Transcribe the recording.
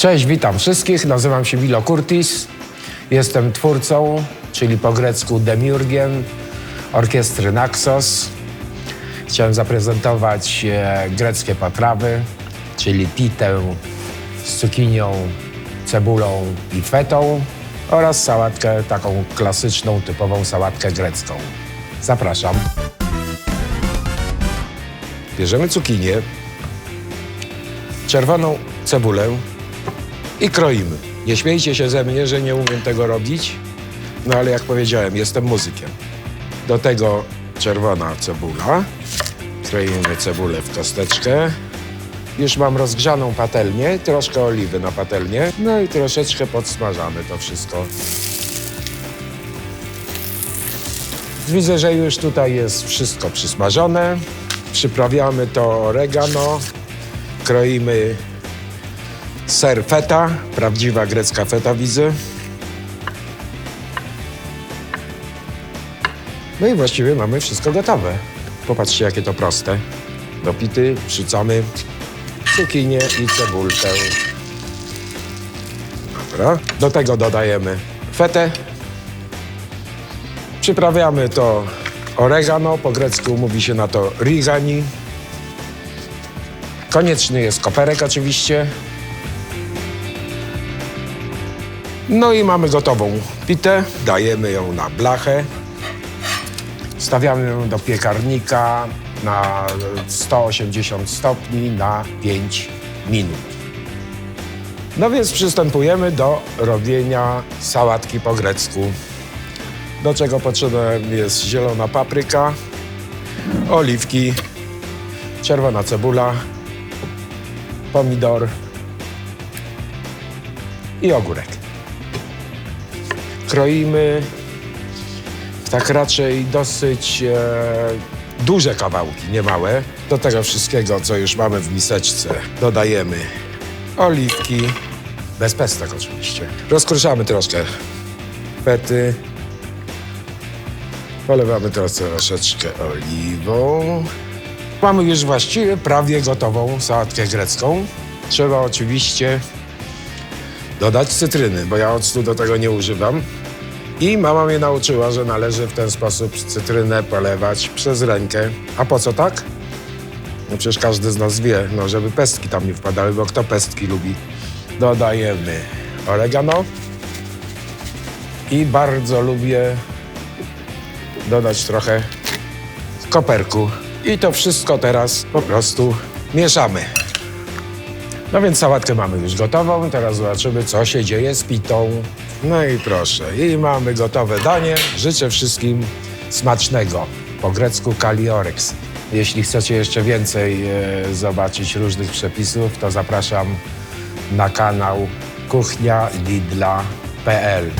Cześć, witam wszystkich. Nazywam się Milo Curtis. Jestem twórcą, czyli po grecku demiurgiem orkiestry Naxos. Chciałem zaprezentować e, greckie potrawy, czyli pitę z cukinią, cebulą i fetą oraz sałatkę taką klasyczną, typową sałatkę grecką. Zapraszam. Bierzemy cukinię, czerwoną cebulę i kroimy. Nie śmiejcie się ze mnie, że nie umiem tego robić, no ale jak powiedziałem, jestem muzykiem. Do tego czerwona cebula. Kroimy cebulę w kosteczkę. Już mam rozgrzaną patelnię, troszkę oliwy na patelnię, no i troszeczkę podsmażamy to wszystko. Widzę, że już tutaj jest wszystko przysmażone. Przyprawiamy to oregano, kroimy ser feta, prawdziwa grecka feta widzę. No i właściwie mamy wszystko gotowe. Popatrzcie, jakie to proste. Do pity wrzucamy cukinię i cebulkę. Dobra. Do tego dodajemy fetę. Przyprawiamy to oregano, po grecku mówi się na to rigani. Konieczny jest koperek oczywiście. No i mamy gotową pitę. Dajemy ją na blachę. Stawiamy ją do piekarnika na 180 stopni na 5 minut. No więc przystępujemy do robienia sałatki po grecku. Do czego potrzebna jest zielona papryka, oliwki, czerwona cebula, pomidor i ogórek. Kroimy tak raczej dosyć e, duże kawałki, nie małe. Do tego wszystkiego, co już mamy w miseczce, dodajemy oliwki, bez pestek oczywiście. Rozkruszamy troszkę fety. Polewamy teraz troszeczkę oliwą. Mamy już właściwie prawie gotową sałatkę grecką. Trzeba oczywiście dodać cytryny, bo ja octu do tego nie używam. I mama mnie nauczyła, że należy w ten sposób cytrynę polewać przez rękę. A po co tak? No przecież każdy z nas wie, no żeby pestki tam nie wpadały, bo kto pestki lubi. Dodajemy oregano. I bardzo lubię dodać trochę koperku. I to wszystko teraz po prostu mieszamy. No więc sałatkę mamy już gotową. Teraz zobaczymy, co się dzieje z pitą. No i proszę, i mamy gotowe danie. Życzę wszystkim smacznego. Po grecku kaliorex. Jeśli chcecie jeszcze więcej e, zobaczyć różnych przepisów, to zapraszam na kanał kuchnia lidla.pl.